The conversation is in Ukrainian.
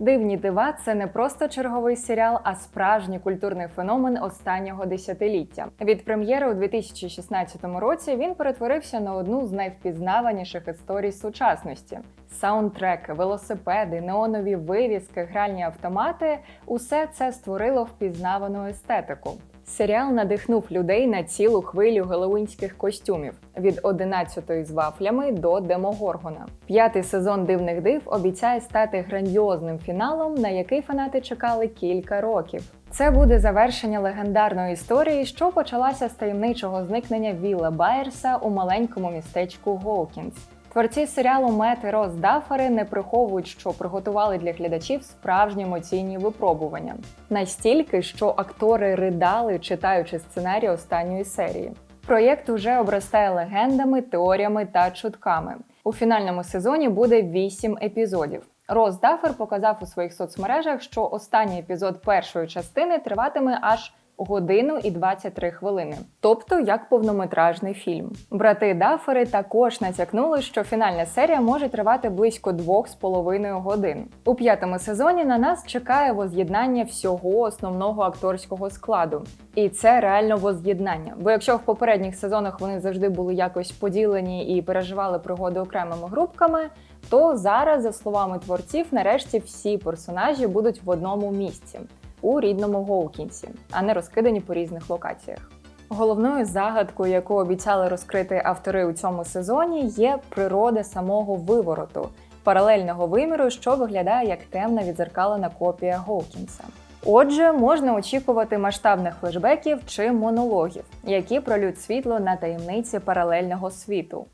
Дивні дива це не просто черговий серіал, а справжній культурний феномен останнього десятиліття. Від прем'єри у 2016 році він перетворився на одну з найвпізнаваніших історій сучасності. Саундтреки, велосипеди, неонові вивіски, гральні автомати усе це створило впізнавану естетику. Серіал надихнув людей на цілу хвилю геловінських костюмів від 11-ї з вафлями до Демогоргона. П'ятий сезон дивних див обіцяє стати грандіозним фіналом, на який фанати чекали кілька років. Це буде завершення легендарної історії, що почалася з таємничого зникнення Вілла Байерса у маленькому містечку Гоукінс. Творці серіалу Мет і Рос Даффери не приховують, що приготували для глядачів справжні емоційні випробування. Настільки, що актори ридали, читаючи сценарій останньої серії. Проєкт уже обростає легендами, теоріями та чутками. У фінальному сезоні буде 8 епізодів. Рос Даффер показав у своїх соцмережах, що останній епізод першої частини триватиме аж годину і 23 хвилини, тобто як повнометражний фільм. Брати Даффери також натякнули, що фінальна серія може тривати близько 2,5 годин. У п'ятому сезоні на нас чекає воз'єднання всього основного акторського складу. І це реально воз'єднання. Бо якщо в попередніх сезонах вони завжди були якось поділені і переживали пригоди окремими групками, то зараз, за словами творців, нарешті всі персонажі будуть в одному місці у рідному Гоукінсі, а не розкидані по різних локаціях. Головною загадкою, яку обіцяли розкрити автори у цьому сезоні, є природа самого вивороту, паралельного виміру, що виглядає як темна відзеркалена копія Гоукінса. Отже, можна очікувати масштабних флешбеків чи монологів, які пролють світло на таємниці паралельного світу.